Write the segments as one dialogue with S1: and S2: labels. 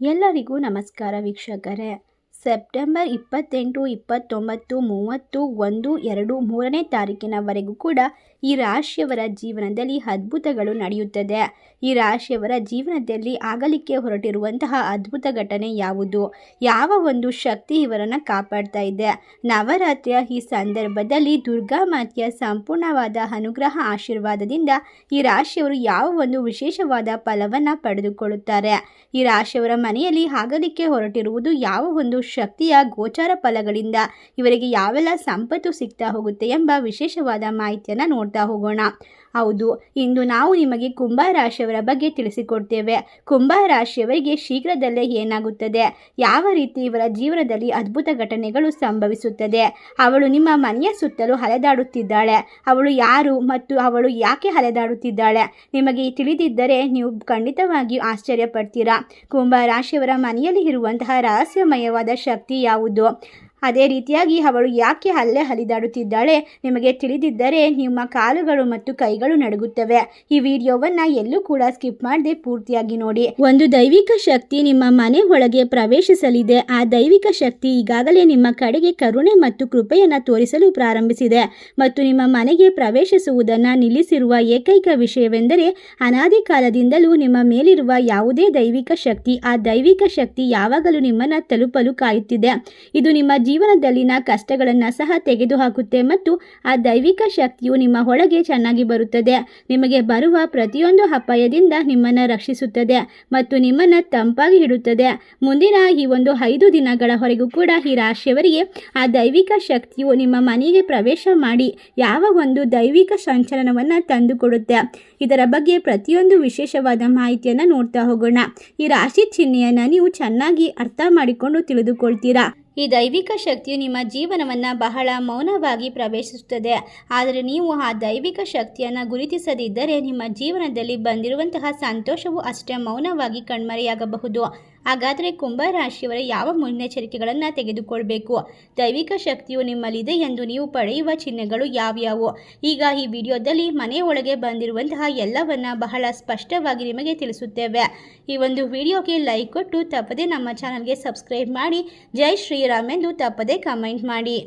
S1: ಎಲ್ಲರಿಗೂ ನಮಸ್ಕಾರ ವೀಕ್ಷಕರೇ. ಸೆಪ್ಟೆಂಬರ್ ಇಪ್ಪತ್ತೆಂಟು ಇಪ್ಪತ್ತೊಂಬತ್ತು ಮೂವತ್ತು ಒಂದು ಎರಡು ಮೂರನೇ ತಾರೀಕಿನವರೆಗೂ ಕೂಡ ಈ ರಾಶಿಯವರ ಜೀವನದಲ್ಲಿ ಅದ್ಭುತಗಳು ನಡೆಯುತ್ತದೆ. ಈ ರಾಶಿಯವರ ಜೀವನದಲ್ಲಿ ಆಗಲಿಕ್ಕೆ ಹೊರಟಿರುವಂತಹ ಅದ್ಭುತ ಘಟನೆ ಯಾವುದು? ಯಾವ ಒಂದು ಶಕ್ತಿ ಇವರನ್ನು ಕಾಪಾಡ್ತಾ ಇದೆ? ನವರಾತ್ರಿಯ ಈ ಸಂದರ್ಭದಲ್ಲಿ ದುರ್ಗಾ ಮಾತೆಯ ಸಂಪೂರ್ಣವಾದ ಅನುಗ್ರಹ ಆಶೀರ್ವಾದದಿಂದ ಈ ರಾಶಿಯವರು ಯಾವ ಒಂದು ವಿಶೇಷವಾದ ಫಲವನ್ನು ಪಡೆದುಕೊಳ್ಳುತ್ತಾರೆ? ಈ ರಾಶಿಯವರ ಮನೆಯಲ್ಲಿ ಆಗಲಿಕ್ಕೆ ಹೊರಟಿರುವುದು ಯಾವ ಒಂದು ಶಕ್ತಿಯ ಗೋಚಾರ ಫಲಗಳಿಂದ ಇವರಿಗೆ ಯಾವೆಲ್ಲ ಸಂಪತ್ತು ಸಿಗ್ತಾ ಹೋಗುತ್ತೆ ಎಂಬ ವಿಶೇಷವಾದ ಮಾಹಿತಿಯನ್ನು ನೋಡ್ತಾ ಹೋಗೋಣ. ಹೌದು, ಇಂದು ನಾವು ನಿಮಗೆ ಕುಂಭ ರಾಶಿಯವರ ಬಗ್ಗೆ ತಿಳಿಸಿಕೊಡ್ತೇವೆ. ಕುಂಭ ರಾಶಿಯವರಿಗೆ ಶೀಘ್ರದಲ್ಲೇ ಏನಾಗುತ್ತದೆ? ಯಾವ ರೀತಿ ಇವರ ಜೀವನದಲ್ಲಿ ಅದ್ಭುತ ಘಟನೆಗಳು ಸಂಭವಿಸುತ್ತದೆ? ಅವಳು ನಿಮ್ಮ ಮನೆಯ ಸುತ್ತಲೂ ಹಲೆದಾಡುತ್ತಿದ್ದಾಳೆ. ಅವಳು ಯಾರು ಮತ್ತು ಅವಳು ಯಾಕೆ ಹಲೆದಾಡುತ್ತಿದ್ದಾಳೆ? ನಿಮಗೆ ತಿಳಿದಿದ್ದರೆ ನೀವು ಖಂಡಿತವಾಗಿಯೂ ಆಶ್ಚರ್ಯ ಪಡ್ತೀರಾ ಕುಂಭ ರಾಶಿಯವರ ಮನೆಯಲ್ಲಿ ಇರುವಂತಹ ರಹಸ್ಯಮಯವಾದ ಶಕ್ತಿ ಯಾವುದು? ಅದೇ ರೀತಿಯಾಗಿ ಅವಳು ಯಾಕೆ ಅಲ್ಲೇ ಹಲಿದಾಡುತ್ತಿದ್ದಾಳೆ ನಿಮಗೆ ತಿಳಿದಿದ್ದರೆ ನಿಮ್ಮ ಕಾಲುಗಳು ಮತ್ತು ಕೈಗಳು ನಡುಗುತ್ತವೆ. ಈ ವಿಡಿಯೋವನ್ನ ಎಲ್ಲೂ ಕೂಡ ಸ್ಕಿಪ್ ಮಾಡದೆ ಪೂರ್ತಿಯಾಗಿ ನೋಡಿ. ಒಂದು ದೈವಿಕ ಶಕ್ತಿ ನಿಮ್ಮ ಮನೆ ಒಳಗೆ ಪ್ರವೇಶಿಸಲಿದೆ. ಆ ದೈವಿಕ ಶಕ್ತಿ ಈಗಾಗಲೇ ನಿಮ್ಮ ಕಡೆಗೆ ಕರುಣೆ ಮತ್ತು ಕೃಪೆಯನ್ನು ತೋರಿಸಲು ಪ್ರಾರಂಭಿಸಿದೆ. ಮತ್ತು ನಿಮ್ಮ ಮನೆಗೆ ಪ್ರವೇಶಿಸುವುದನ್ನು ನಿಲ್ಲಿಸಿರುವ ಏಕೈಕ ವಿಷಯವೆಂದರೆ ಅನಾದಿ ಕಾಲದಿಂದಲೂ ನಿಮ್ಮ ಮೇಲಿರುವ ಯಾವುದೇ ದೈವಿಕ ಶಕ್ತಿ ಆ ದೈವಿಕ ಶಕ್ತಿ ಯಾವಾಗಲೂ ನಿಮ್ಮನ್ನು ತಲುಪಲು ಕಾಯುತ್ತಿದೆ. ಇದು ನಿಮ್ಮ ಜೀವನದಲ್ಲಿನ ಕಷ್ಟಗಳನ್ನು ಸಹ ತೆಗೆದುಹಾಕುತ್ತೆ ಮತ್ತು ಆ ದೈವಿಕ ಶಕ್ತಿಯು ನಿಮ್ಮ ಒಳಗೆ ಚೆನ್ನಾಗಿ ಬರುತ್ತದೆ. ನಿಮಗೆ ಬರುವ ಪ್ರತಿಯೊಂದು ಅಪಾಯದಿಂದ ನಿಮ್ಮನ್ನು ರಕ್ಷಿಸುತ್ತದೆ ಮತ್ತು ನಿಮ್ಮನ್ನು ತಂಪಾಗಿ ಇಡುತ್ತದೆ. ಮುಂದಿನ ಈ ಒಂದು ಐದು ದಿನಗಳ ಹೊರೆಗೂ ಕೂಡ ಈ ರಾಶಿಯವರಿಗೆ ಆ ದೈವಿಕ ಶಕ್ತಿಯು ನಿಮ್ಮ ಮನೆಗೆ ಪ್ರವೇಶ ಮಾಡಿ ಯಾವ ಒಂದು ದೈವಿಕ ಸಂಚಲನವನ್ನು ತಂದುಕೊಡುತ್ತೆ. ಇದರ ಬಗ್ಗೆ ಪ್ರತಿಯೊಂದು ವಿಶೇಷವಾದ ಮಾಹಿತಿಯನ್ನು ನೋಡ್ತಾ ಹೋಗೋಣ. ಈ ರಾಶಿ ಚಿಹ್ನೆಯನ್ನು ನೀವು ಚೆನ್ನಾಗಿ ಅರ್ಥ ಮಾಡಿಕೊಂಡು ತಿಳಿದುಕೊಳ್ತೀರಾ? ಈ ದೈವಿಕ ಶಕ್ತಿಯು ನಿಮ್ಮ ಜೀವನವನ್ನು ಬಹಳ ಮೌನವಾಗಿ ಪ್ರವೇಶಿಸುತ್ತದೆ. ಆದರೆ ನೀವು ಆ ದೈವಿಕ ಶಕ್ತಿಯನ್ನು ಗುರುತಿಸದಿದ್ದರೆ ನಿಮ್ಮ ಜೀವನದಲ್ಲಿ ಬಂದಿರುವಂತಹ ಸಂತೋಷವು ಅಷ್ಟೇ ಮೌನವಾಗಿ ಕಣ್ಮರೆಯಾಗಬಹುದು. ಹಾಗಾದರೆ ಕುಂಭ ರಾಶಿಯವರ ಯಾವ ಮುನ್ನೆಚ್ಚರಿಕೆಗಳನ್ನು ತೆಗೆದುಕೊಳ್ಬೇಕು? ದೈವಿಕ ಶಕ್ತಿಯು ನಿಮ್ಮಲ್ಲಿದೆ ಎಂದು ನೀವು ಪಡೆಯುವ ಚಿಹ್ನೆಗಳು ಯಾವ್ಯಾವು? ಈಗ ಈ ವಿಡಿಯೋದಲ್ಲಿ ಮನೆ ಒಳಗೆ ಬಂದಿರುವಂತಹ ಎಲ್ಲವನ್ನ ಬಹಳ ಸ್ಪಷ್ಟವಾಗಿ ನಿಮಗೆ ತಿಳಿಸುತ್ತೇವೆ. ಈ ಒಂದು ವಿಡಿಯೋಗೆ ಲೈಕ್ ಕೊಟ್ಟು ತಪ್ಪದೆ ನಮ್ಮ ಚಾನಲ್ಗೆ ಸಬ್ಸ್ಕ್ರೈಬ್ ಮಾಡಿ. ಜೈ ಶ್ರೀರಾಮ್ ಎಂದು ತಪ್ಪದೆ ಕಮೆಂಟ್ ಮಾಡಿ.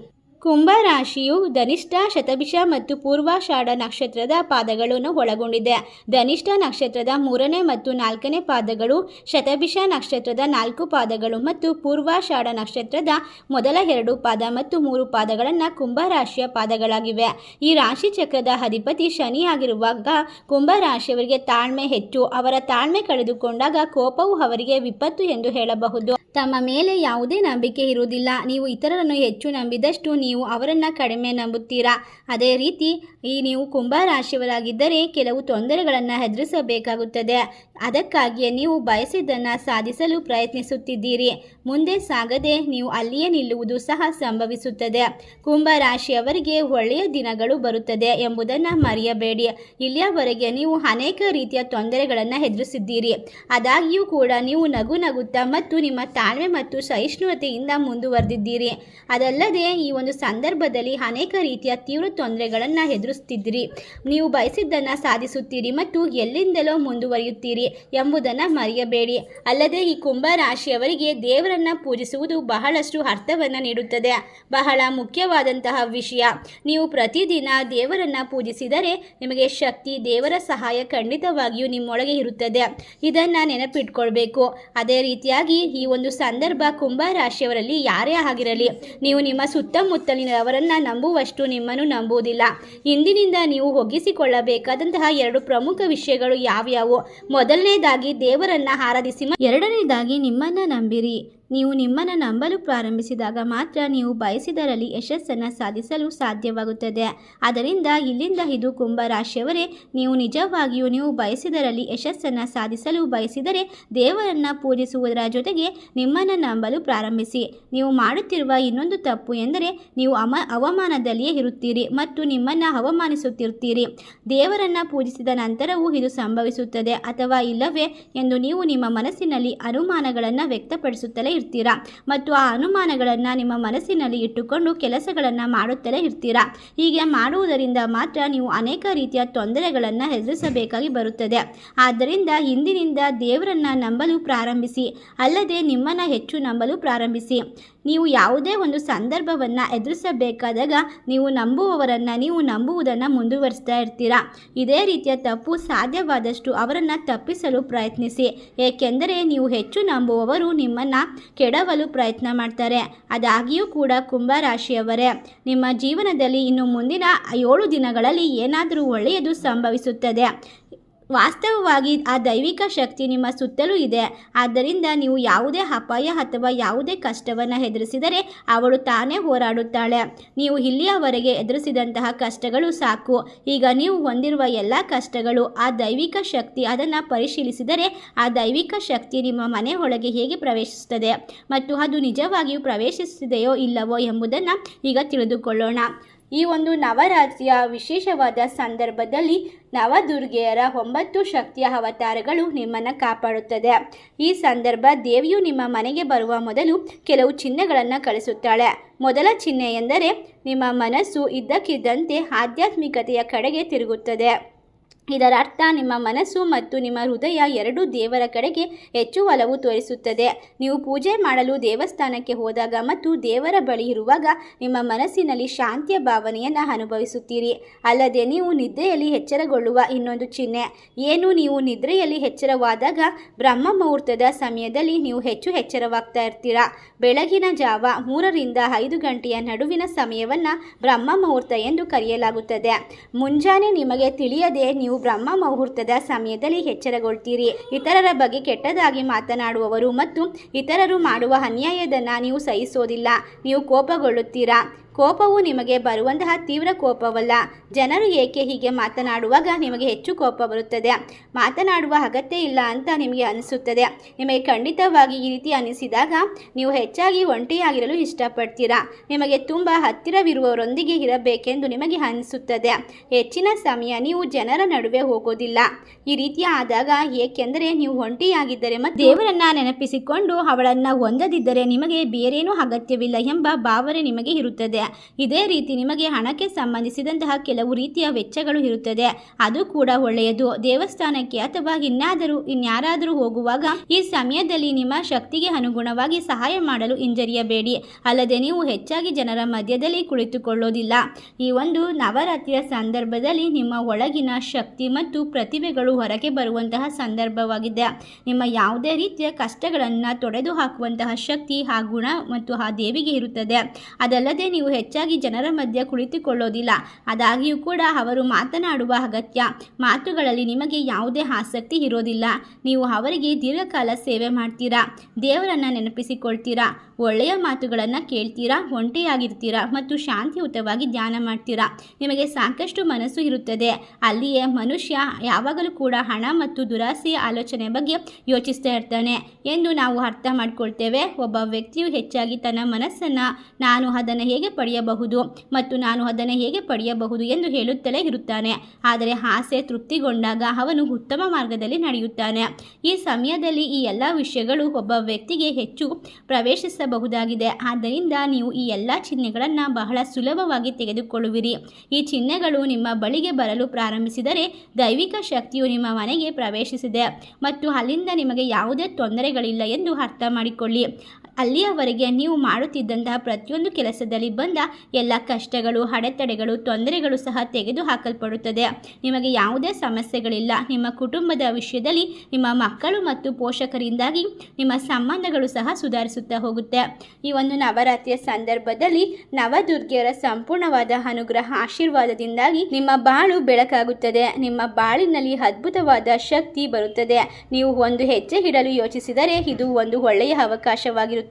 S1: ಕುಂಭ ರಾಶಿಯು ಧನಿಷ್ಠ, ಶತಭಿಷ ಮತ್ತು ಪೂರ್ವಾಷಾಢ ನಕ್ಷತ್ರದ ಪಾದಗಳನ್ನು ಒಳಗೊಂಡಿದೆ. ಧನಿಷ್ಠ ನಕ್ಷತ್ರದ ಮೂರನೇ ಮತ್ತು ನಾಲ್ಕನೇ ಪಾದಗಳು, ಶತಭಿಷ ನಕ್ಷತ್ರದ ನಾಲ್ಕು ಪಾದಗಳು ಮತ್ತು ಪೂರ್ವಾಷಾಢ ನಕ್ಷತ್ರದ ಮೊದಲ ಎರಡು ಪಾದ ಮತ್ತು ಮೂರು ಪಾದಗಳನ್ನು ಕುಂಭ ರಾಶಿಯ ಪಾದಗಳಾಗಿವೆ. ಈ ರಾಶಿ ಚಕ್ರದ ಅಧಿಪತಿ ಶನಿಯಾಗಿರುವಾಗ ಕುಂಭ ರಾಶಿಯವರಿಗೆ ತಾಳ್ಮೆ ಹೆಚ್ಚು. ಅವರ ತಾಳ್ಮೆ ಕಳೆದುಕೊಂಡಾಗ ಕೋಪವು ಅವರಿಗೆ ವಿಪತ್ತು ಎಂದು ಹೇಳಬಹುದು. ತಮ್ಮ ಮೇಲೆ ಯಾವುದೇ ನಂಬಿಕೆ ಇರುವುದಿಲ್ಲ. ನೀವು ಇತರರನ್ನು ಹೆಚ್ಚು ನಂಬಿದಷ್ಟು ನೀವು ಅವರನ್ನು ಕಡಿಮೆ ನಂಬುತ್ತೀರಾ? ಅದೇ ರೀತಿ ಈ ನೀವು ಕುಂಭ ರಾಶಿಯವರಾಗಿದ್ದರೆ ಕೆಲವು ತೊಂದರೆಗಳನ್ನು ಎದುರಿಸಬೇಕಾಗುತ್ತದೆ ಅದಕ್ಕಾಗಿಯೇ ನೀವು ಬಯಸಿದ್ದನ್ನು ಸಾಧಿಸಲು ಪ್ರಯತ್ನಿಸುತ್ತಿದ್ದೀರಿ. ಮುಂದೆ ಸಾಗದೆ ನೀವು ಅಲ್ಲಿಯೇ ನಿಲ್ಲುವುದು ಸಹ ಸಂಭವಿಸುತ್ತದೆ. ಕುಂಭ ರಾಶಿಯವರಿಗೆ ಒಳ್ಳೆಯ ದಿನಗಳು ಬರುತ್ತದೆ ಎಂಬುದನ್ನು ಮರೆಯಬೇಡಿ. ಇಲ್ಲಿಯವರೆಗೆ ನೀವು ಅನೇಕ ರೀತಿಯ ತೊಂದರೆಗಳನ್ನು ಎದುರಿಸಿದ್ದೀರಿ. ಆದಾಗ್ಯೂ ಕೂಡ ನೀವು ನಗು ನಗುತ್ತಾ ಮತ್ತು ನಿಮ್ಮ ತಾಳ್ಮೆ ಮತ್ತು ಸಹಿಷ್ಣುತೆಯಿಂದ ಮುಂದುವರೆದಿದ್ದೀರಿ. ಅದಲ್ಲದೆ ಈ ಒಂದು ಸಂದರ್ಭದಲ್ಲಿ ಅನೇಕ ರೀತಿಯ ತೀವ್ರ ತೊಂದರೆಗಳನ್ನು ಎದುರಿಸ್ತಿದ್ದೀರಿ. ನೀವು ಬಯಸಿದ್ದನ್ನು ಸಾಧಿಸುತ್ತೀರಿ ಮತ್ತು ಎಲ್ಲಿಂದಲೋ ಮುಂದುವರಿಯುತ್ತೀರಿ. ಎಂಬುದನ್ನು ಮರೆಯಬೇಡಿ. ಅಲ್ಲದೆ ಈ ಕುಂಭ ರಾಶಿಯವರಿಗೆ ದೇವರನ್ನು ಪೂಜಿಸುವುದು ಬಹಳಷ್ಟು ಅರ್ಥವನ್ನು ನೀಡುತ್ತದೆ. ಬಹಳ ಮುಖ್ಯವಾದಂತಹ ವಿಷಯ. ನೀವು ಪ್ರತಿದಿನ ದೇವರನ್ನು ಪೂಜಿಸಿದರೆ ನಿಮಗೆ ಶಕ್ತಿ, ದೇವರ ಸಹಾಯ ಖಂಡಿತವಾಗಿಯೂ ನಿಮ್ಮೊಳಗೆ ಇರುತ್ತದೆ. ಇದನ್ನು ನೆನಪಿಟ್ಕೊಳ್ಬೇಕು. ಅದೇ ರೀತಿಯಾಗಿ ಈ ಒಂದು ಸಂದರ್ಭ ಕುಂಭ ರಾಶಿಯವರಲ್ಲಿ ಯಾರೇ ಆಗಿರಲಿ, ನೀವು ನಿಮ್ಮ ಸುತ್ತಮುತ್ತಲಿನವರನ್ನು ನಂಬುವಷ್ಟು ನಿಮ್ಮನ್ನು ನಂಬುವುದಿಲ್ಲ. ಇಂದಿನಿಂದ ನೀವು ಒಗ್ಗಿಸಿಕೊಳ್ಳಬೇಕಾದಂತಹ ಎರಡು ಪ್ರಮುಖ ವಿಷಯಗಳು ಯಾವ್ಯಾವು? ಮೊದಲನೇದಾಗಿ ದೇವರನ್ನ ಆರಾಧಿಸಿ ಎರಡನೇದಾಗಿ ನಿಮ್ಮನ್ನ ನಂಬಿರಿ. ನೀವು ನಿಮ್ಮನ್ನು ನಂಬಲು ಪ್ರಾರಂಭಿಸಿದಾಗ ಮಾತ್ರ ನೀವು ಬಯಸಿದರಲ್ಲಿ ಯಶಸ್ಸನ್ನು ಸಾಧಿಸಲು ಸಾಧ್ಯವಾಗುತ್ತದೆ. ಅದರಿಂದ ಇಲ್ಲಿಂದ ಇದು ಕುಂಭ ರಾಶಿಯವರೇ, ನೀವು ನಿಜವಾಗಿಯೂ ನೀವು ಬಯಸಿದರಲ್ಲಿ ಯಶಸ್ಸನ್ನು ಸಾಧಿಸಲು ಬಯಸಿದರೆ ದೇವರನ್ನು ಪೂಜಿಸುವುದರ ಜೊತೆಗೆ ನಿಮ್ಮನ್ನು ನಂಬಲು ಪ್ರಾರಂಭಿಸಿ. ನೀವು ಮಾಡುತ್ತಿರುವ ಇನ್ನೊಂದು ತಪ್ಪು ಎಂದರೆ ನೀವು ಅಮ, ಅವಮಾನದಲ್ಲಿಯೇ ಇರುತ್ತೀರಿ ಮತ್ತು ನಿಮ್ಮನ್ನು ಅವಮಾನಿಸುತ್ತಿರುತ್ತೀರಿ. ದೇವರನ್ನು ಪೂಜಿಸಿದ ನಂತರವೂ ಇದು ಸಂಭವಿಸುತ್ತದೆ ಅಥವಾ ಇಲ್ಲವೇ ಎಂದು ನೀವು ನಿಮ್ಮ ಮನಸ್ಸಿನಲ್ಲಿ ಅನುಮಾನಗಳನ್ನು ವ್ಯಕ್ತಪಡಿಸುತ್ತಲೇ ಇರ್ತೀರಾ? ಮತ್ತು ಆ ಅನುಮಾನಗಳನ್ನು ನಿಮ್ಮ ಮನಸ್ಸಿನಲ್ಲಿ ಇಟ್ಟುಕೊಂಡು ಕೆಲಸಗಳನ್ನು ಮಾಡುತ್ತಲೇ ಇರ್ತೀರಾ? ಹೀಗೆ ಮಾಡುವುದರಿಂದ ಮಾತ್ರ ನೀವು ಅನೇಕ ರೀತಿಯ ತೊಂದರೆಗಳನ್ನು ಎದುರಿಸಬೇಕಾಗಿ ಬರುತ್ತದೆ. ಆದ್ದರಿಂದ ಇಂದಿನಿಂದ ದೇವರನ್ನ ನಂಬಲು ಪ್ರಾರಂಭಿಸಿ, ಅಲ್ಲದೆ ನಿಮ್ಮನ್ನು ಹೆಚ್ಚು ನಂಬಲು ಪ್ರಾರಂಭಿಸಿ. ನೀವು ಯಾವುದೇ ಒಂದು ಸಂದರ್ಭವನ್ನು ಎದುರಿಸಬೇಕಾದಾಗ ನೀವು ನಂಬುವವರನ್ನು, ನೀವು ನಂಬುವುದನ್ನು ಮುಂದುವರಿಸ್ತಾ ಇರ್ತೀರಾ? ಇದೇ ರೀತಿಯ ತಪ್ಪು ಸಾಧ್ಯವಾದಷ್ಟು ಅವರನ್ನು ತಪ್ಪಿಸಲು ಪ್ರಯತ್ನಿಸಿ. ಏಕೆಂದರೆ ನೀವು ಹೆಚ್ಚು ನಂಬುವವರು ನಿಮ್ಮನ್ನು ಕೆಡವಲು ಪ್ರಯತ್ನ ಮಾಡ್ತಾರೆ. ಅದಾಗಿಯೂ ಕೂಡ ಕುಂಭ ರಾಶಿಯವರೇ ನಿಮ್ಮ ಜೀವನದಲ್ಲಿ ಇನ್ನು ಮುಂದಿನ ಏಳು ದಿನಗಳಲ್ಲಿ ಏನಾದರೂ ಒಳ್ಳೆಯದು ಸಂಭವಿಸುತ್ತದೆ. ವಾಸ್ತವವಾಗಿ ಆ ದೈವಿಕ ಶಕ್ತಿ ನಿಮ್ಮ ಸುತ್ತಲೂ ಇದೆ. ಆದ್ದರಿಂದ ನೀವು ಯಾವುದೇ ಅಪಾಯ ಅಥವಾ ಯಾವುದೇ ಕಷ್ಟವನ್ನು ಎದುರಿಸಿದರೆ ಅವಳು ತಾನೇ ಹೋರಾಡುತ್ತಾಳೆ. ನೀವು ಇಲ್ಲಿಯವರೆಗೆ ಎದುರಿಸಿದಂತಹ ಕಷ್ಟಗಳು ಸಾಕು. ಈಗ ನೀವು ಹೊಂದಿರುವ ಎಲ್ಲ ಕಷ್ಟಗಳು ಆ ದೈವಿಕ ಶಕ್ತಿ ಅದನ್ನು ಪರಿಶೀಲಿಸಿದರೆ ಆ ದೈವಿಕ ಶಕ್ತಿ ನಿಮ್ಮ ಮನೆ ಹೇಗೆ ಪ್ರವೇಶಿಸುತ್ತದೆ? ಮತ್ತು ಅದು ನಿಜವಾಗಿಯೂ ಪ್ರವೇಶಿಸುತ್ತಿದೆಯೋ ಇಲ್ಲವೋ ಎಂಬುದನ್ನು ಈಗ ತಿಳಿದುಕೊಳ್ಳೋಣ. ಈ ಒಂದು ನವರಾತ್ರಿಯ ವಿಶೇಷವಾದ ಸಂದರ್ಭದಲ್ಲಿ ನವದುರ್ಗೆಯರ ಒಂಬತ್ತು ಶಕ್ತಿಯ ಅವತಾರಗಳು ನಿಮ್ಮನ್ನು ಕಾಪಾಡುತ್ತದೆ. ಈ ಸಂದರ್ಭ ದೇವಿಯು ನಿಮ್ಮ ಮನೆಗೆ ಬರುವ ಮೊದಲು ಕೆಲವು ಚಿಹ್ನೆಗಳನ್ನು ಕಳಿಸುತ್ತಾಳೆ. ಮೊದಲ ಚಿಹ್ನೆ ಎಂದರೆ ನಿಮ್ಮ ಮನಸ್ಸು ಇದ್ದಕ್ಕಿದ್ದಂತೆ ಆಧ್ಯಾತ್ಮಿಕತೆಯ ಕಡೆಗೆ ತಿರುಗುತ್ತದೆ. ಇದರ ಅರ್ಥ ನಿಮ್ಮ ಮನಸ್ಸು ಮತ್ತು ನಿಮ್ಮ ಹೃದಯ ಎರಡೂ ದೇವರ ಕಡೆಗೆ ಹೆಚ್ಚು ಒಲವು ತೋರಿಸುತ್ತದೆ. ನೀವು ಪೂಜೆ ಮಾಡಲು ದೇವಸ್ಥಾನಕ್ಕೆ ಹೋದಾಗ ಮತ್ತು ದೇವರ ಬಳಿ ಇರುವಾಗ ನಿಮ್ಮ ಮನಸ್ಸಿನಲ್ಲಿ ಶಾಂತಿಯ ಭಾವನೆಯನ್ನು ಅನುಭವಿಸುತ್ತೀರಿ. ಅಲ್ಲದೆ ನೀವು ನಿದ್ರೆಯಲ್ಲಿ ಎಚ್ಚರಗೊಳ್ಳುವ ಇನ್ನೊಂದು ಚಿಹ್ನೆ. ಏನು ನೀವು ನಿದ್ರೆಯಲ್ಲಿ ಎಚ್ಚರವಾದಾಗ ಬ್ರಹ್ಮ ಮುಹೂರ್ತದ ಸಮಯದಲ್ಲಿ ನೀವು ಹೆಚ್ಚು ಎಚ್ಚರವಾಗ್ತಾ ಇರ್ತೀರಾ? ಬೆಳಗಿನ ಜಾವ ಮೂರರಿಂದ ಐದು ಗಂಟೆಯ ನಡುವಿನ ಸಮಯವನ್ನು ಬ್ರಹ್ಮ ಮುಹೂರ್ತ ಎಂದು ಕರೆಯಲಾಗುತ್ತದೆ. ಮುಂಜಾನೆ ನಿಮಗೆ ತಿಳಿಯದೆ ನೀವು ಬ್ರಹ್ಮ ಮುಹೂರ್ತದ ಸಮಯದಲ್ಲಿ ಎಚ್ಚರಗೊಳ್ತೀರಿ. ಇತರರ ಬಗ್ಗೆ ಕೆಟ್ಟದಾಗಿ ಮಾತನಾಡುವವರು ಮತ್ತು ಇತರರು ಮಾಡುವ ಅನ್ಯಾಯದನ್ನು ನೀವು ಸಹಿಸೋದಿಲ್ಲ. ನೀವು ಕೋಪಗೊಳ್ಳುತ್ತೀರಾ? ಕೋಪವು ನಿಮಗೆ ಬರುವಂತಹ ತೀವ್ರ ಕೋಪವಲ್ಲ. ಜನರು ಏಕೆ ಹೀಗೆ ಮಾತನಾಡುವಾಗ ನಿಮಗೆ ಹೆಚ್ಚು ಕೋಪ ಬರುತ್ತದೆ? ಮಾತನಾಡುವ ಅಗತ್ಯ ಇಲ್ಲ ಅಂತ ನಿಮಗೆ ಅನಿಸುತ್ತದೆ. ನಿಮಗೆ ಖಂಡಿತವಾಗಿ ಈ ರೀತಿ ಅನಿಸಿದಾಗ ನೀವು ಹೆಚ್ಚಾಗಿ ಒಂಟಿಯಾಗಿರಲು ಇಷ್ಟಪಡ್ತೀರಾ? ನಿಮಗೆ ತುಂಬ ಹತ್ತಿರವಿರುವವರೊಂದಿಗೆ ಇರಬೇಕೆಂದು ನಿಮಗೆ ಅನಿಸುತ್ತದೆ. ಹೆಚ್ಚಿನ ಸಮಯ ನೀವು ಜನರ ನಡುವೆ ಹೋಗೋದಿಲ್ಲ. ಈ ರೀತಿ ಆದಾಗ ಏಕೆಂದರೆ ನೀವು ಒಂಟಿಯಾಗಿದ್ದರೆ ಮತ್ತು ದೇವರನ್ನ ನೆನಪಿಸಿಕೊಂಡು ಅವಳನ್ನು ಹೊಂದದಿದ್ದರೆ ನಿಮಗೆ ಬೇರೇನೂ ಅಗತ್ಯವಿಲ್ಲ ಎಂಬ ಭಾವನೆ ನಿಮಗೆ ಇರುತ್ತದೆ. ಇದೇ ರೀತಿ ನಿಮಗೆ ಹಣಕ್ಕೆ ಸಂಬಂಧಿಸಿದಂತಹ ಕೆಲವು ರೀತಿಯ ವೆಚ್ಚಗಳು ಇರುತ್ತದೆ. ಅದು ಕೂಡ ಒಳ್ಳೆಯದು. ದೇವಸ್ಥಾನಕ್ಕೆ ಅಥವಾ ಇನ್ನಾದರೂ ಇನ್ಯಾರಾದರೂ ಹೋಗುವಾಗ ಈ ಸಮಯದಲ್ಲಿ ನಿಮ್ಮ ಶಕ್ತಿಗೆ ಅನುಗುಣವಾಗಿ ಸಹಾಯ ಮಾಡಲು ಹಿಂಜರಿಯಬೇಡಿ. ಅಲ್ಲದೆ ನೀವು ಹೆಚ್ಚಾಗಿ ಜನರ ಮಧ್ಯದಲ್ಲಿ ಕುಳಿತುಕೊಳ್ಳೋದಿಲ್ಲ. ಈ ಒಂದು ನವರಾತ್ರಿಯ ಸಂದರ್ಭದಲ್ಲಿ ನಿಮ್ಮ ಒಳಗಿನ ಶಕ್ತಿ ಮತ್ತು ಪ್ರತಿಭೆಗಳು ಹೊರಗೆ ಬರುವಂತಹ ಸಂದರ್ಭವಾಗಿದೆ. ನಿಮ್ಮ ಯಾವುದೇ ರೀತಿಯ ಕಷ್ಟಗಳನ್ನು ತೊಡೆದು ಹಾಕುವಂತಹ ಶಕ್ತಿ ಆ ಗುಣ ಮತ್ತು ಆ ದೇವಿಗೆ ಇರುತ್ತದೆ. ಅದಲ್ಲದೆ ನೀವು ಹೆಚ್ಚಾಗಿ ಜನರ ಮಧ್ಯೆ ಕುಳಿತುಕೊಳ್ಳೋದಿಲ್ಲ. ಆದಾಗಿಯೂ ಕೂಡ ಅವರು ಮಾತನಾಡುವ ಅಗತ್ಯ. ಮಾತುಗಳಲ್ಲಿ ನಿಮಗೆ ಯಾವುದೇ ಆಸಕ್ತಿ ಇರೋದಿಲ್ಲ. ನೀವು ಅವರಿಗೆ ದೀರ್ಘಕಾಲ ಸೇವೆ ಮಾಡ್ತೀರಾ? ದೇವರನ್ನು ನೆನಪಿಸಿಕೊಳ್ತೀರಾ? ಒಳ್ಳೆಯ ಮಾತುಗಳನ್ನು ಕೇಳ್ತೀರಾ? ಒಂಟೆಯಾಗಿರ್ತೀರಾ? ಮತ್ತು ಶಾಂತಿಯುತವಾಗಿ ಧ್ಯಾನ ಮಾಡ್ತೀರಾ? ನಿಮಗೆ ಸಾಕಷ್ಟು ಮನಸ್ಸು ಇರುತ್ತದೆ. ಅಲ್ಲಿಯೇ ಮನುಷ್ಯ ಯಾವಾಗಲೂ ಕೂಡ ಹಣ ಮತ್ತು ದುರಾಸೆಯ ಆಲೋಚನೆ ಬಗ್ಗೆ ಯೋಚಿಸ್ತಾ ಇರ್ತಾನೆ ಎಂದು ನಾವು ಅರ್ಥ ಮಾಡಿಕೊಳ್ತೇವೆ. ಒಬ್ಬ ವ್ಯಕ್ತಿಯು ಹೆಚ್ಚಾಗಿ ತನ್ನ ಮನಸ್ಸನ್ನು, ನಾನು ಅದನ್ನು ಹೇಗೆ ಪಡೆಯಬಹುದು ಮತ್ತು ನಾನು ಅದನ್ನು ಹೇಗೆ ಪಡೆಯಬಹುದು ಎಂದು ಹೇಳುತ್ತಲೇ ಇರುತ್ತಾನೆ. ಆದರೆ ಆಸೆ ತೃಪ್ತಿಗೊಂಡಾಗ ಅವನು ಉತ್ತಮ ಮಾರ್ಗದಲ್ಲಿ ನಡೆಯುತ್ತಾನೆ. ಈ ಸಮಯದಲ್ಲಿ ಈ ಎಲ್ಲ ವಿಷಯಗಳು ಒಬ್ಬ ವ್ಯಕ್ತಿಗೆ ಹೆಚ್ಚು ಪ್ರವೇಶಿಸಬಹುದಾಗಿದೆ. ಆದ್ದರಿಂದ ನೀವು ಈ ಎಲ್ಲ ಚಿಹ್ನೆಗಳನ್ನು ಬಹಳ ಸುಲಭವಾಗಿ ತೆಗೆದುಕೊಳ್ಳುವಿರಿ. ಈ ಚಿಹ್ನೆಗಳು ನಿಮ್ಮ ಬಳಿಗೆ ಬರಲು ಪ್ರಾರಂಭಿಸಿದರೆ ದೈವಿಕ ಶಕ್ತಿಯು ನಿಮ್ಮ ಮನೆಗೆ ಪ್ರವೇಶಿಸಿದೆ. ಮತ್ತು ಅಲ್ಲಿಂದ ನಿಮಗೆ ಯಾವುದೇ ತೊಂದರೆಗಳಿಲ್ಲ ಎಂದು ಅರ್ಥ ಮಾಡಿಕೊಳ್ಳಿ. ಅಲ್ಲಿಯವರೆಗೆ ನೀವು ಮಾಡುತ್ತಿದ್ದಂತಹ ಪ್ರತಿಯೊಂದು ಕೆಲಸದಲ್ಲಿ ಬಂದ ಎಲ್ಲ ಕಷ್ಟಗಳು, ಅಡೆತಡೆಗಳು, ತೊಂದರೆಗಳು ಸಹ ತೆಗೆದು ಹಾಕಲ್ಪಡುತ್ತದೆ ನಿಮಗೆ ಯಾವುದೇ ಸಮಸ್ಯೆಗಳಿಲ್ಲ. ನಿಮ್ಮ ಕುಟುಂಬದ ವಿಷಯದಲ್ಲಿ ನಿಮ್ಮ ಮಕ್ಕಳು ಮತ್ತು ಪೋಷಕರಿಂದಾಗಿ ನಿಮ್ಮ ಸಂಬಂಧಗಳು ಸಹ ಸುಧಾರಿಸುತ್ತಾ ಹೋಗುತ್ತೆ. ಈ ಒಂದು ನವರಾತ್ರಿಯ ಸಂದರ್ಭದಲ್ಲಿ ನವದುರ್ಗೆಯರ ಸಂಪೂರ್ಣವಾದ ಅನುಗ್ರಹ ಆಶೀರ್ವಾದದಿಂದಾಗಿ ನಿಮ್ಮ ಬಾಳು ಬೆಳಕಾಗುತ್ತದೆ. ನಿಮ್ಮ ಬಾಳಿನಲ್ಲಿ ಅದ್ಭುತವಾದ ಶಕ್ತಿ ಬರುತ್ತದೆ. ನೀವು ಒಂದು ಹೆಜ್ಜೆ ಇಡಲು ಯೋಚಿಸಿದರೆ ಇದು ಒಂದು ಒಳ್ಳೆಯ ಅವಕಾಶವಾಗಿರುತ್ತದೆ.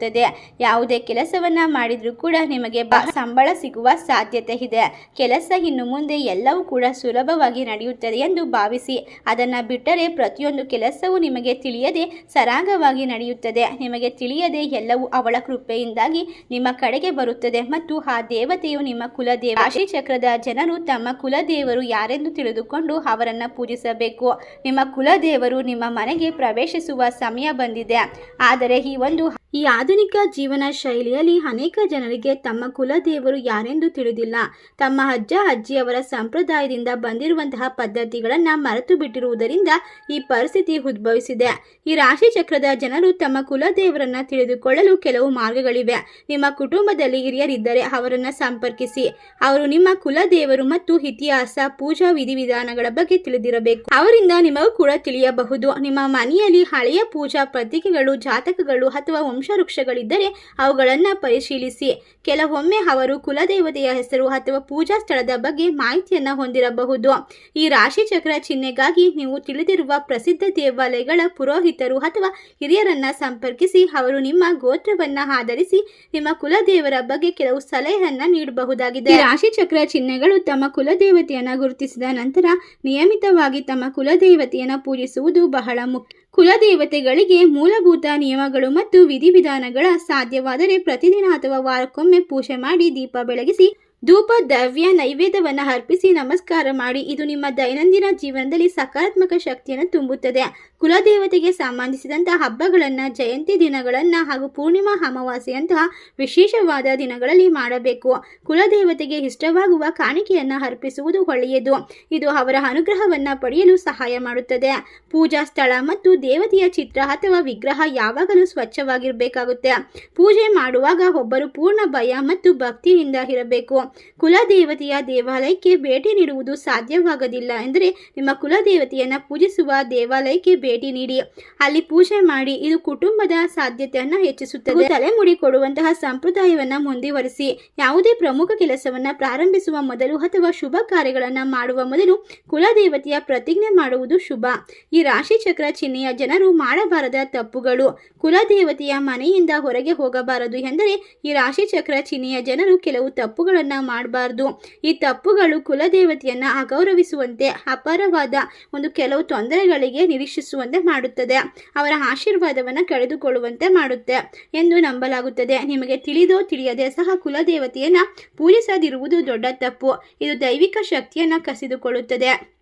S1: ಯಾವುದೇ ಕೆಲಸವನ್ನ ಮಾಡಿದ್ರು ಕೂಡ ನಿಮಗೆ ಸಂಬಳ ಸಿಗುವ ಸಾಧ್ಯತೆ ಇದೆ. ಕೆಲಸ ಇನ್ನು ಮುಂದೆ ಎಲ್ಲವೂ ಕೂಡ ಸುಲಭವಾಗಿ ನಡೆಯುತ್ತದೆ ಎಂದು ಭಾವಿಸಿ, ಅದನ್ನ ಬಿಟ್ಟರೆ ಪ್ರತಿಯೊಂದು ಕೆಲಸವೂ ನಿಮಗೆ ತಿಳಿಯದೆ ಸರಾಗವಾಗಿ ನಡೆಯುತ್ತದೆ. ನಿಮಗೆ ತಿಳಿಯದೆ ಎಲ್ಲವೂ ಅವಳ ಕೃಪೆಯಿಂದಾಗಿ ನಿಮ್ಮ ಕಡೆಗೆ ಬರುತ್ತದೆ ಮತ್ತು ಆ ದೇವತೆಯು ನಿಮ್ಮ ಕುಲದೇವ ರಾಶಿ ಚಕ್ರದ ಜನರು ತಮ್ಮ ಕುಲದೇವರು ಯಾರೆಂದು ತಿಳಿದುಕೊಂಡು ಅವರನ್ನ ಪೂಜಿಸಬೇಕು. ನಿಮ್ಮ ಕುಲದೇವರು ನಿಮ್ಮ ಮನೆಗೆ ಪ್ರವೇಶಿಸುವ ಸಮಯ ಬಂದಿದೆ. ಆದರೆ ಈ ಒಂದು ಈ ಆಧುನಿಕ ಜೀವನ ಶೈಲಿಯಲ್ಲಿ ಅನೇಕ ಜನರಿಗೆ ತಮ್ಮ ಕುಲದೇವರು ಯಾರೆಂದು ತಿಳಿದಿಲ್ಲ. ತಮ್ಮ ಅಜ್ಜ, ಅಜ್ಜಿಯವರ ಸಂಪ್ರದಾಯದಿಂದ ಬಂದಿರುವಂತಹ ಪದ್ಧತಿಗಳನ್ನು ಮರೆತು ಬಿಟ್ಟಿರುವುದರಿಂದ ಈ ಪರಿಸ್ಥಿತಿ ಉದ್ಭವಿಸಿದೆ. ಈ ರಾಶಿ ಚಕ್ರದ ಜನರು ತಮ್ಮ ಕುಲದೇವರನ್ನ ತಿಳಿದುಕೊಳ್ಳಲು ಕೆಲವು ಮಾರ್ಗಗಳಿವೆ. ನಿಮ್ಮ ಕುಟುಂಬದಲ್ಲಿ ಹಿರಿಯರಿದ್ದರೆ ಅವರನ್ನು ಸಂಪರ್ಕಿಸಿ. ಅವರು ನಿಮ್ಮ ಕುಲದೇವರು ಮತ್ತು ಇತಿಹಾಸ, ಪೂಜಾ ವಿಧಿವಿಧಾನಗಳ ಬಗ್ಗೆ ತಿಳಿದಿರಬೇಕು. ಅವರಿಂದ ನಿಮಗೂ ಕೂಡ ತಿಳಿಯಬಹುದು. ನಿಮ್ಮ ಮನೆಯಲ್ಲಿ ಹಳೆಯ ಪೂಜಾ ಪ್ರತೀಕೆಗಳು ಜಾತಕಗಳು ಅಥವಾ ವಂಶವೃಕ್ಷಗಳಿದ್ದರೆ ಅವುಗಳನ್ನು ಪರಿಶೀಲಿಸಿ. ಕೆಲವೊಮ್ಮೆ ಅವರು ಕುಲದೇವತೆಯ ಹೆಸರು ಅಥವಾ ಪೂಜಾ ಸ್ಥಳದ ಬಗ್ಗೆ ಮಾಹಿತಿಯನ್ನು ಹೊಂದಿರಬಹುದು. ಈ ರಾಶಿ ಚಕ್ರ ಚಿಹ್ನೆಗಾಗಿ ನೀವು ತಿಳಿದಿರುವ ಪ್ರಸಿದ್ಧ ದೇವಾಲಯಗಳ ಪುರೋಹಿತರು ಅಥವಾ ಹಿರಿಯರನ್ನ ಸಂಪರ್ಕಿಸಿ ಅವರು ನಿಮ್ಮ ಗೋತ್ರವನ್ನ ಆಧರಿಸಿ ನಿಮ್ಮ ಕುಲದೇವರ ಬಗ್ಗೆ ಕೆಲವು ಸಲಹೆಯನ್ನ ನೀಡಬಹುದಾಗಿದೆ. ರಾಶಿ ಚಕ್ರ ಚಿಹ್ನೆಗಳು ತಮ್ಮ ಕುಲದೇವತೆಯನ್ನ ಗುರುತಿಸಿದ ನಂತರ ನಿಯಮಿತವಾಗಿ ತಮ್ಮ ಕುಲದೇವತೆಯನ್ನು ಪೂಜಿಸುವುದು ಬಹಳ ಮುಖ್ಯ. ಕುಲದೇವತೆಗಳಿಗೆ ಮೂಲಭೂತ ನಿಯಮಗಳು ಮತ್ತು ವಿಧಿವಿಧಾನಗಳ ಸಾಧ್ಯವಾದರೆ ಪ್ರತಿದಿನ ಅಥವಾ ವಾರಕ್ಕೊಮ್ಮೆ ಪೂಜೆ ಮಾಡಿ ದೀಪ ಬೆಳಗಿಸಿ ಧೂಪ ದ್ರವ್ಯ ನೈವೇದ್ಯವನ್ನು ಅರ್ಪಿಸಿ ನಮಸ್ಕಾರ ಮಾಡಿ. ಇದು ನಿಮ್ಮ ದೈನಂದಿನ ಜೀವನದಲ್ಲಿ ಸಕಾರಾತ್ಮಕ ಶಕ್ತಿಯನ್ನು ತುಂಬುತ್ತದೆ. ಕುಲದೇವತೆಗೆ ಸಂಬಂಧಿಸಿದಂತಹ ಹಬ್ಬಗಳನ್ನು, ಜಯಂತಿ ದಿನಗಳನ್ನು ಹಾಗೂ ಪೂರ್ಣಿಮಾ ಅಮಾವಾಸ್ಯೆಯಂತಹ ವಿಶೇಷವಾದ ದಿನಗಳಲ್ಲಿ ಮಾಡಬೇಕು. ಕುಲದೇವತೆಗೆ ಇಷ್ಟವಾಗುವ ಕಾಣಿಕೆಯನ್ನು ಅರ್ಪಿಸುವುದು ಒಳ್ಳೆಯದು. ಇದು ಅವರ ಅನುಗ್ರಹವನ್ನು ಪಡೆಯಲು ಸಹಾಯ ಮಾಡುತ್ತದೆ. ಪೂಜಾ ಸ್ಥಳ ಮತ್ತು ದೇವತೆಯ ಚಿತ್ರ ಅಥವಾ ವಿಗ್ರಹ ಯಾವಾಗಲೂ ಸ್ವಚ್ಛವಾಗಿರಬೇಕಾಗುತ್ತೆ. ಪೂಜೆ ಮಾಡುವಾಗ ಒಬ್ಬರು ಪೂರ್ಣ ಭಯ ಮತ್ತು ಭಕ್ತಿಯಿಂದ ಇರಬೇಕು. ಕುಲದೇವತೆಯ ದೇವಾಲಯಕ್ಕೆ ಭೇಟಿ ನೀಡುವುದು ಸಾಧ್ಯವಾಗದಿಲ್ಲ ಎಂದರೆ ನಿಮ್ಮ ಕುಲದೇವತೆಯನ್ನು ಪೂಜಿಸುವ ದೇವಾಲಯಕ್ಕೆ ಭೇಟಿ ನೀಡಿ. ಅಲ್ಲಿ ಪೂಜೆ ಮಾಡಿ ಇದು ಕುಟುಂಬದ ಸಾಧ್ಯತೆಯನ್ನು ಹೆಚ್ಚಿಸುತ್ತದೆ. ತಲೆಮುಡಿ ಕೊಡುವಂತಹ ಸಂಪ್ರದಾಯವನ್ನು ಮುಂದುವರಿಸಿ, ಯಾವುದೇ ಪ್ರಮುಖ ಕೆಲಸವನ್ನು ಪ್ರಾರಂಭಿಸುವ ಮೊದಲು ಅಥವಾ ಶುಭ ಕಾರ್ಯಗಳನ್ನು ಮಾಡುವ ಮೊದಲು ಕುಲದೇವತೆಯ ಪ್ರತಿಜ್ಞೆ ಮಾಡುವುದು ಶುಭ. ಈ ರಾಶಿ ಚಕ್ರ ಚಿಹ್ನೆಯ ಜನರು ಮಾಡಬಾರದ ತಪ್ಪುಗಳು. ಕುಲದೇವತೆಯ ಮನೆಯಿಂದ ಹೊರಗೆ ಹೋಗಬಾರದು ಎಂದರೆ ಈ ರಾಶಿ ಚಕ್ರ ಚಿಹ್ನೆಯ ಜನರು ಕೆಲವು ತಪ್ಪುಗಳನ್ನು ಮಾಡಬಾರ್ದು. ಈ ತಪ್ಪುಗಳು ಕುಲದೇವತೆಯನ್ನ ಅಗೌರವಿಸುವಂತೆ ಅಪಾರವಾದ ಒಂದು ಕೆಲವು ತೊಂದರೆಗಳಿಗೆ ನಿರೀಕ್ಷಿಸುವಂತೆ ಮಾಡುತ್ತದೆ. ಅವರ ಆಶೀರ್ವಾದವನ್ನು ಕಳೆದುಕೊಳ್ಳುವಂತೆ ಮಾಡುತ್ತೆ ಎಂದು ನಂಬಲಾಗುತ್ತದೆ. ನಿಮಗೆ ತಿಳಿದೋ ತಿಳಿಯದೆ ಸಹ ಕುಲದೇವತೆಯನ್ನ ಪೂಜಿಸದಿರುವುದು ದೊಡ್ಡ ತಪ್ಪು. ಇದು ದೈವಿಕ ಶಕ್ತಿಯನ್ನು ಕಸಿದುಕೊಳ್ಳುತ್ತದೆ.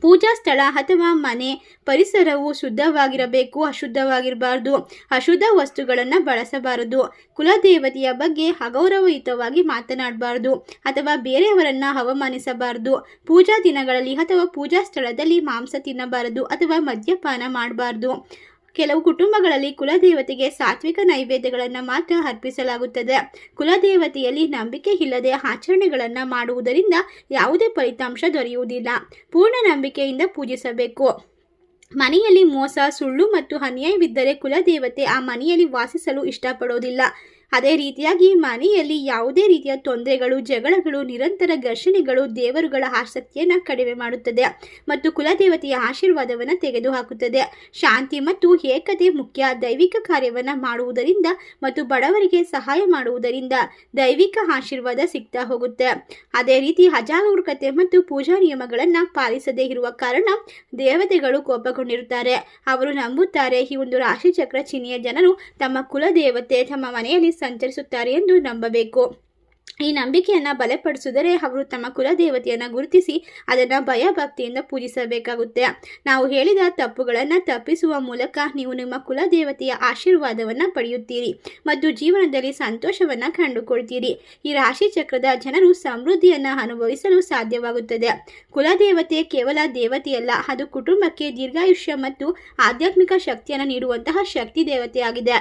S1: ಪೂಜಾ ಸ್ಥಳ ಅಥವಾ ಮನೆ ಪರಿಸರವು ಶುದ್ಧವಾಗಿರಬೇಕು, ಅಶುದ್ಧವಾಗಿರಬಾರ್ದು. ಅಶುದ್ಧ ವಸ್ತುಗಳನ್ನು ಬಳಸಬಾರದು. ಕುಲದೇವತೆಯ ಬಗ್ಗೆ ಅಗೌರವಯುತವಾಗಿ ಮಾತನಾಡಬಾರ್ದು ಅಥವಾ ಬೇರೆಯವರನ್ನ ಅವಮಾನಿಸಬಾರದು. ಪೂಜಾ ದಿನಗಳಲ್ಲಿ ಅಥವಾ ಪೂಜಾ ಸ್ಥಳದಲ್ಲಿ ಮಾಂಸ ತಿನ್ನಬಾರದು ಅಥವಾ ಮದ್ಯಪಾನ ಮಾಡಬಾರ್ದು. ಕೆಲವು ಕುಟುಂಬಗಳಲ್ಲಿ ಕುಲದೇವತೆಗೆ ಸಾತ್ವಿಕ ನೈವೇದ್ಯಗಳನ್ನು ಮಾತ್ರ ಅರ್ಪಿಸಲಾಗುತ್ತದೆ. ಕುಲದೇವತೆಯಲ್ಲಿ ನಂಬಿಕೆ ಇಲ್ಲದೆ ಆಚರಣೆಗಳನ್ನು ಮಾಡುವುದರಿಂದ ಯಾವುದೇ ಫಲಿತಾಂಶ ದೊರೆಯುವುದಿಲ್ಲ. ಪೂರ್ಣ ನಂಬಿಕೆಯಿಂದ ಪೂಜಿಸಬೇಕು. ಮನೆಯಲ್ಲಿ ಮೋಸ, ಸುಳ್ಳು ಮತ್ತು ಅನ್ಯಾಯವಿದ್ದರೆ ಕುಲದೇವತೆ ಆ ಮನೆಯಲ್ಲಿ ವಾಸಿಸಲು ಇಷ್ಟಪಡೋದಿಲ್ಲ. ಅದೇ ರೀತಿಯಾಗಿ ಮನೆಯಲ್ಲಿ ಯಾವುದೇ ರೀತಿಯ ತೊಂದರೆಗಳು, ಜಗಳಗಳು, ನಿರಂತರ ಘರ್ಷಣೆಗಳು ದೇವರುಗಳ ಆಸಕ್ತಿಯನ್ನು ಕಡಿಮೆ ಮಾಡುತ್ತದೆ ಮತ್ತು ಕುಲದೇವತೆಯ ಆಶೀರ್ವಾದವನ್ನು ತೆಗೆದುಹಾಕುತ್ತದೆ. ಶಾಂತಿ ಮತ್ತು ಏಕತೆ ಮುಖ್ಯ ದೈವಿಕ ಕಾರ್ಯವನ್ನು ಮಾಡುವುದರಿಂದ ಮತ್ತು ಬಡವರಿಗೆ ಸಹಾಯ ಮಾಡುವುದರಿಂದ ದೈವಿಕ ಆಶೀರ್ವಾದ ಸಿಗ್ತಾ ಹೋಗುತ್ತೆ. ಅದೇ ರೀತಿ ಅಜಾಗರೂಕತೆ ಮತ್ತು ಪೂಜಾ ನಿಯಮಗಳನ್ನು ಪಾಲಿಸದೇ ಇರುವ ಕಾರಣ ದೇವತೆಗಳು ಕೋಪಗೊಂಡಿರುತ್ತಾರೆ. ಅವರು ನಂಬುತ್ತಾರೆ, ಈ ಒಂದು ರಾಶಿಚಕ್ರ ಚಿಹ್ನೆಯ ಜನರು ತಮ್ಮ ಕುಲದೇವತೆ ತಮ್ಮ ಮನೆಯಲ್ಲಿ ಸಂಚರಿಸುತ್ತಾರೆ ಎಂದು ನಂಬಬೇಕು. ಈ ನಂಬಿಕೆಯನ್ನು ಬಲಪಡಿಸಿದರೆ ಅವರು ತಮ್ಮ ಕುಲದೇವತೆಯನ್ನು ಗುರುತಿಸಿ ಅದನ್ನು ಭಯಭಕ್ತಿಯಿಂದ ಪೂಜಿಸಬೇಕಾಗುತ್ತೆ. ನಾವು ಹೇಳಿದ ತಪ್ಪುಗಳನ್ನು ತಪ್ಪಿಸುವ ಮೂಲಕ ನೀವು ನಿಮ್ಮ ಕುಲದೇವತೆಯ ಆಶೀರ್ವಾದವನ್ನು ಪಡೆಯುತ್ತೀರಿ ಮತ್ತು ಜೀವನದಲ್ಲಿ ಸಂತೋಷವನ್ನು ಕಂಡುಕೊಳ್ತೀರಿ. ಈ ರಾಶಿ ಚಕ್ರದ ಜನರು ಸಮೃದ್ಧಿಯನ್ನು ಅನುಭವಿಸಲು ಸಾಧ್ಯವಾಗುತ್ತದೆ. ಕುಲದೇವತೆ ಕೇವಲ ದೇವತೆಯಲ್ಲ, ಅದು ಕುಟುಂಬಕ್ಕೆ ದೀರ್ಘಾಯುಷ್ಯ ಮತ್ತು ಆಧ್ಯಾತ್ಮಿಕ ಶಕ್ತಿಯನ್ನು ನೀಡುವಂತಹ ಶಕ್ತಿ ದೇವತೆಯಾಗಿದೆ.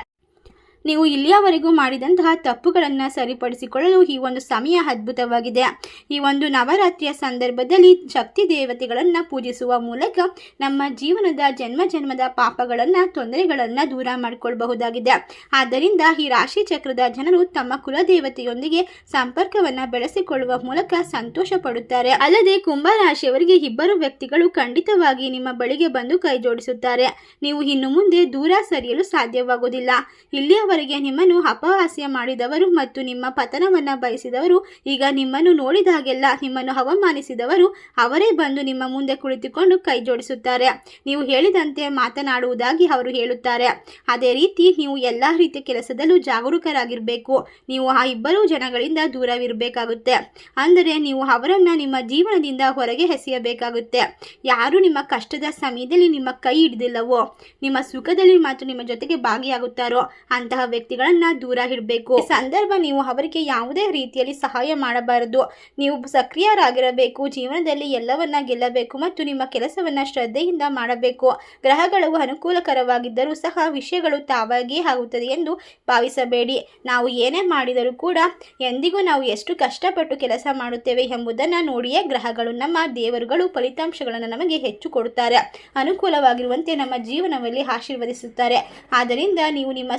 S1: ನೀವು ಇಲ್ಲಿಯವರೆಗೂ ಮಾಡಿದಂತಹ ತಪ್ಪುಗಳನ್ನು ಸರಿಪಡಿಸಿಕೊಳ್ಳಲು ಈ ಒಂದು ಸಮಯ ಅದ್ಭುತವಾಗಿದೆ. ಈ ಒಂದು ನವರಾತ್ರಿಯ ಸಂದರ್ಭದಲ್ಲಿ ಶಕ್ತಿ ದೇವತೆಗಳನ್ನು ಪೂಜಿಸುವ ಮೂಲಕ ನಮ್ಮ ಜೀವನದ ಜನ್ಮ ಜನ್ಮದ ಪಾಪಗಳನ್ನು, ತೊಂದರೆಗಳನ್ನು ದೂರ ಮಾಡಿಕೊಳ್ಳಬಹುದಾಗಿದೆ ಆದ್ದರಿಂದ ಈ ರಾಶಿ ಚಕ್ರದ ಜನರು ತಮ್ಮ ಕುಲದೇವತೆಯೊಂದಿಗೆ ಸಂಪರ್ಕವನ್ನು ಬೆಳೆಸಿಕೊಳ್ಳುವ ಮೂಲಕ ಸಂತೋಷ ಪಡುತ್ತಾರೆ. ಅಲ್ಲದೆ ಕುಂಭ ರಾಶಿಯವರಿಗೆ ಇಬ್ಬರು ವ್ಯಕ್ತಿಗಳು ಖಂಡಿತವಾಗಿ ನಿಮ್ಮ ಬಳಿಗೆ ಬಂದು ಕೈ ಜೋಡಿಸುತ್ತಾರೆ ನೀವು ಇನ್ನು ಮುಂದೆ ದೂರ ಸರಿಯಲು ಸಾಧ್ಯವಾಗುವುದಿಲ್ಲ. ಇಲ್ಲಿಯವರೆಗೆ ನಿಮ್ಮನ್ನು ಅಪಹಾಸ್ಯ ಮಾಡಿದವರು ಮತ್ತು ನಿಮ್ಮ ಪತನವನ್ನು ಬಯಸಿದವರು, ಈಗ ನಿಮ್ಮನ್ನು ನೋಡಿದಾಗೆಲ್ಲ ನಿಮ್ಮನ್ನು ಅವಮಾನಿಸಿದವರು ಅವರೇ ಬಂದು ನಿಮ್ಮ ಮುಂದೆ ಕುಳಿತುಕೊಂಡು ಕೈ ಜೋಡಿಸುತ್ತಾರೆ. ನೀವು ಹೇಳಿದಂತೆ ಮಾತನಾಡುವುದಾಗಿ ಅವರು ಹೇಳುತ್ತಾರೆ. ಅದೇ ರೀತಿ ನೀವು ಎಲ್ಲ ರೀತಿಯ ಕೆಲಸದಲ್ಲೂ ಜಾಗರೂಕರಾಗಿರಬೇಕು. ನೀವು ಆ ಇಬ್ಬರು ಜನಗಳಿಂದ ದೂರವಿರಬೇಕಾಗುತ್ತೆ. ಅಂದರೆ ನೀವು ಅವರನ್ನು ನಿಮ್ಮ ಜೀವನದಿಂದ ಹೊರಗೆ ಎಸೆಯಬೇಕಾಗುತ್ತೆ. ಯಾರು ನಿಮ್ಮ ಕಷ್ಟದ ಸಮಯದಲ್ಲಿ ನಿಮ್ಮ ಕೈ ಹಿಡಿದಿಲ್ಲವೋ, ನಿಮ್ಮ ಸುಖದಲ್ಲಿ ಮಾತ್ರ ನಿಮ್ಮ ಜೊತೆಗೆ ಭಾಗಿಯಾಗುತ್ತಾರೋ, ಅಂತಹ ವ್ಯಕ್ತಿಗಳನ್ನ ದೂರ ಇಡಬೇಕು. ಸಂದರ್ಭ ನೀವು ಅವರಿಗೆ ಯಾವುದೇ ರೀತಿಯಲ್ಲಿ ಸಹಾಯ ಮಾಡಬಾರದು. ನೀವು ಸಕ್ರಿಯರಾಗಿರಬೇಕು. ಜೀವನದಲ್ಲಿ ಎಲ್ಲವನ್ನ ಗೆಲ್ಲಬೇಕು ಮತ್ತು ನಿಮ್ಮ ಕೆಲಸವನ್ನ ಶ್ರದ್ಧೆಯಿಂದ ಮಾಡಬೇಕು. ಗ್ರಹಗಳು ಅನುಕೂಲಕರವಾಗಿದ್ದರೂ ಸಹ ವಿಷಯಗಳು ತಾವಾಗಿಯೇ ಆಗುತ್ತದೆ ಎಂದು ಭಾವಿಸಬೇಡಿ. ನಾವು ಏನೇ ಮಾಡಿದರೂ ಕೂಡ ಎಂದಿಗೂ ನಾವು ಎಷ್ಟು ಕಷ್ಟಪಟ್ಟು ಕೆಲಸ ಮಾಡುತ್ತೇವೆ ಎಂಬುದನ್ನು ನೋಡಿಯೇ ಗ್ರಹಗಳು ನಮ್ಮ ದೇವರುಗಳು ಫಲಿತಾಂಶಗಳನ್ನು ನಮಗೆ ಹೆಚ್ಚು ಕೊಡುತ್ತಾರೆ. ಅನುಕೂಲವಾಗಿರುವಂತೆ ನಮ್ಮ ಜೀವನದಲ್ಲಿ ಆಶೀರ್ವದಿಸುತ್ತಾರೆ. ಆದ್ದರಿಂದ ನೀವು ನಿಮ್ಮ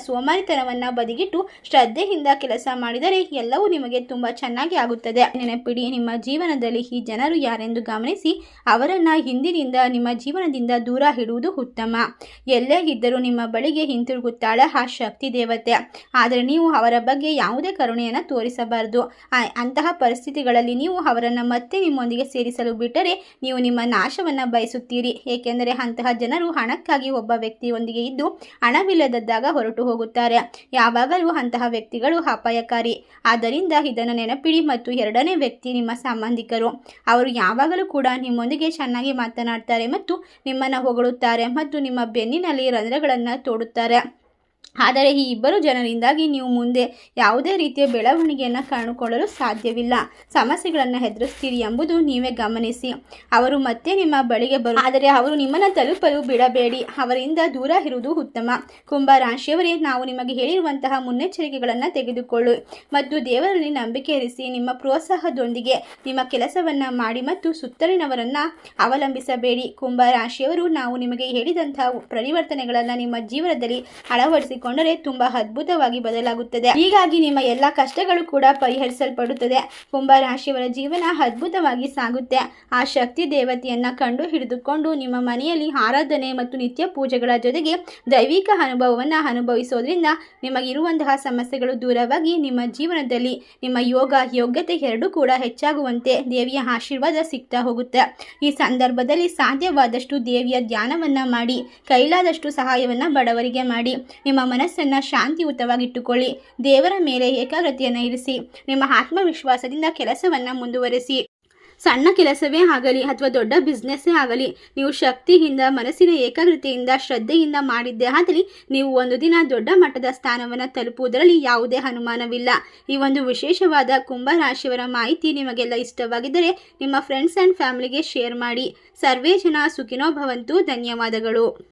S1: ಸೋಮಾರಿತನವನ್ನು ಬದಿಗಿಟ್ಟು ಶ್ರದ್ಧೆಯಿಂದ ಕೆಲಸ ಮಾಡಿದರೆ ಎಲ್ಲವೂ ನಿಮಗೆ ತುಂಬ ಚೆನ್ನಾಗಿ ಆಗುತ್ತದೆ. ನೆನಪಿಡಿ, ನಿಮ್ಮ ಜೀವನದಲ್ಲಿ ಈ ಜನರು ಯಾರೆಂದು ಗಮನಿಸಿ ಅವರನ್ನು ಹಿಂದಿನಿಂದ, ನಿಮ್ಮ ಜೀವನದಿಂದ ದೂರ ಇಡುವುದು ಉತ್ತಮ. ಎಲ್ಲೇ ಇದ್ದರೂ ನಿಮ್ಮ ಬಳಿಗೆ ಹಿಂತಿರುಗುತ್ತಾಳೆ ಆ ಶಕ್ತಿ ದೇವತೆ. ಆದರೆ ನೀವು ಅವರ ಬಗ್ಗೆ ಯಾವುದೇ ಕರುಣೆಯನ್ನು ತೋರಿಸಬಾರದು. ಅಂತಹ ಪರಿಸ್ಥಿತಿಗಳಲ್ಲಿ ನೀವು ಅವರನ್ನು ಮತ್ತೆ ನಿಮ್ಮೊಂದಿಗೆ ಸೇರಿಸಲು ಬಿಟ್ಟರೆ ನೀವು ನಿಮ್ಮ ನಾಶವನ್ನು ಬಯಸುತ್ತೀರಿ. ಏಕೆಂದರೆ ಅಂತಹ ಜನರು ಹಣಕ್ಕಾಗಿ ಒಬ್ಬ ವ್ಯಕ್ತಿಯೊಂದಿಗೆ ಇದ್ದು ಹಣವಿಲ್ಲದದ್ದಾಗ ಹೊರಟು ಹೋಗುತ್ತಾರೆ. ಯಾವಾಗಲೂ ಅಂತಹ ವ್ಯಕ್ತಿಗಳು ಅಪಾಯಕಾರಿ. ಆದ್ದರಿಂದ ಇದನ್ನು ನೆನಪಿಡಿ ಮತ್ತು ಎರಡನೇ ವ್ಯಕ್ತಿ ನಿಮ್ಮ ಸಂಬಂಧಿಕರು. ಅವರು ಯಾವಾಗಲೂ ಕೂಡ ನಿಮ್ಮೊಂದಿಗೆ ಚೆನ್ನಾಗಿ ಮಾತನಾಡ್ತಾರೆ ಮತ್ತು ನಿಮ್ಮನ್ನು ಹೊಗಳುತ್ತಾರೆ ಮತ್ತು ನಿಮ್ಮ ಬೆನ್ನಿನಲ್ಲಿ ರಂಧ್ರಗಳನ್ನು ತೋಡುತ್ತಾರೆ. ಆದರೆ ಈ ಇಬ್ಬರು ಜನರಿಂದಾಗಿ ನೀವು ಮುಂದೆ ಯಾವುದೇ ರೀತಿಯ ಬೆಳವಣಿಗೆಯನ್ನು ಕಾಣಿಕೊಳ್ಳಲು ಸಾಧ್ಯವಿಲ್ಲ. ಸಮಸ್ಯೆಗಳನ್ನು ಎದುರಿಸ್ತೀರಿ ಎಂಬುದು ನೀವೇ ಗಮನಿಸಿ. ಅವರು ಮತ್ತೆ ನಿಮ್ಮ ಬಳಿಗೆ ಬರು ಆದರೆ ಅವರು ನಿಮ್ಮನ್ನು ತಲುಪಲು ಬಿಡಬೇಡಿ. ಅವರಿಂದ ದೂರ ಇರುವುದು ಉತ್ತಮ. ಕುಂಭ ರಾಶಿಯವರೇ, ನಾವು ನಿಮಗೆ ಹೇಳಿರುವಂತಹ ಮುನ್ನೆಚ್ಚರಿಕೆಗಳನ್ನು ತೆಗೆದುಕೊಳ್ಳಿ ಮತ್ತು ದೇವರಲ್ಲಿ ನಂಬಿಕೆ ಇರಿಸಿ ನಿಮ್ಮ ಪ್ರೋತ್ಸಾಹದೊಂದಿಗೆ ನಿಮ್ಮ ಕೆಲಸವನ್ನು ಮಾಡಿ ಮತ್ತು ಸುತ್ತಲಿನವರನ್ನು ಅವಲಂಬಿಸಬೇಡಿ. ಕುಂಭ ರಾಶಿಯವರು, ನಾವು ನಿಮಗೆ ಹೇಳಿದಂತಹ ಪರಿವರ್ತನೆಗಳನ್ನು ನಿಮ್ಮ ಜೀವನದಲ್ಲಿ ಅಳವಡಿಸಿಕೊಂಡರೆ ತುಂಬಾ ಅದ್ಭುತವಾಗಿ ಬದಲಾಗುತ್ತದೆ. ಹೀಗಾಗಿ ನಿಮ್ಮ ಎಲ್ಲಾ ಕಷ್ಟಗಳು ಕೂಡ ಪರಿಹರಿಸಲ್ಪಡುತ್ತದೆ. ಕುಂಭ ರಾಶಿಯವರ ಜೀವನ ಅದ್ಭುತವಾಗಿ ಸಾಗುತ್ತೆ. ಆ ಶಕ್ತಿ ದೇವತೆಯನ್ನ ಕಂಡು ಹಿಡಿದುಕೊಂಡು ನಿಮ್ಮ ಮನೆಯಲ್ಲಿ ಆರಾಧನೆ ಮತ್ತು ನಿತ್ಯ ಪೂಜೆಗಳ ಜೊತೆಗೆ ದೈವಿಕ ಅನುಭವವನ್ನ ಅನುಭವಿಸೋದ್ರಿಂದ ನಿಮಗಿರುವಂತಹ ಸಮಸ್ಯೆಗಳು ದೂರವಾಗಿ ನಿಮ್ಮ ಜೀವನದಲ್ಲಿ ನಿಮ್ಮ ಯೋಗ ಯೋಗ್ಯತೆ ಎರಡೂ ಕೂಡ ಹೆಚ್ಚಾಗುವಂತೆ ದೇವಿಯ ಆಶೀರ್ವಾದ ಸಿಗ್ತಾ ಹೋಗುತ್ತೆ. ಈ ಸಂದರ್ಭದಲ್ಲಿ ಸಾಧ್ಯವಾದಷ್ಟು ದೇವಿಯ ಧ್ಯಾನವನ್ನ ಮಾಡಿ, ಕೈಲಾದಷ್ಟು ಸಹಾಯವನ್ನ ಬಡವರಿಗೆ ಮಾಡಿ, ನಿಮ್ಮ ಮನಸ್ಸನ್ನ ಶಾಂತಿಯುತವಾಗಿಟ್ಟುಕೊಳ್ಳಿ. ದೇವರ ಮೇಲೆ ಏಕಾಗ್ರತೆಯನ್ನು ಇರಿಸಿ. ನಿಮ್ಮ ಆತ್ಮವಿಶ್ವಾಸದಿಂದ ಕೆಲಸವನ್ನು ಮುಂದುವರಿಸಿ. ಸಣ್ಣ ಕೆಲಸವೇ ಆಗಲಿ ಅಥವಾ ದೊಡ್ಡ ಬಿಸ್ನೆಸ್ಸೇ ಆಗಲಿ, ನೀವು ಶಕ್ತಿಯಿಂದ, ಮನಸ್ಸಿನ ಏಕಾಗ್ರತೆಯಿಂದ, ಶ್ರದ್ಧೆಯಿಂದ ಮಾಡಿದ್ದೇ ಆದಲ್ಲಿ ನೀವು ಒಂದು ದಿನ ದೊಡ್ಡ ಮಟ್ಟದ ಸ್ಥಾನವನ್ನು ತಲುಪುವುದರಲ್ಲಿ ಯಾವುದೇ ಅನುಮಾನವಿಲ್ಲ. ಈ ಒಂದು ವಿಶೇಷವಾದ ಕುಂಭರಾಶಿಯವರ ಮಾಹಿತಿ ನಿಮಗೆಲ್ಲ ಇಷ್ಟವಾಗಿದ್ದರೆ ನಿಮ್ಮ ಫ್ರೆಂಡ್ಸ್ ಆ್ಯಂಡ್ ಫ್ಯಾಮಿಲಿಗೆ ಶೇರ್ ಮಾಡಿ. ಸರ್ವೇ ಜನ ಸುಖಿನೋ ಭವಂತು. ಧನ್ಯವಾದಗಳು.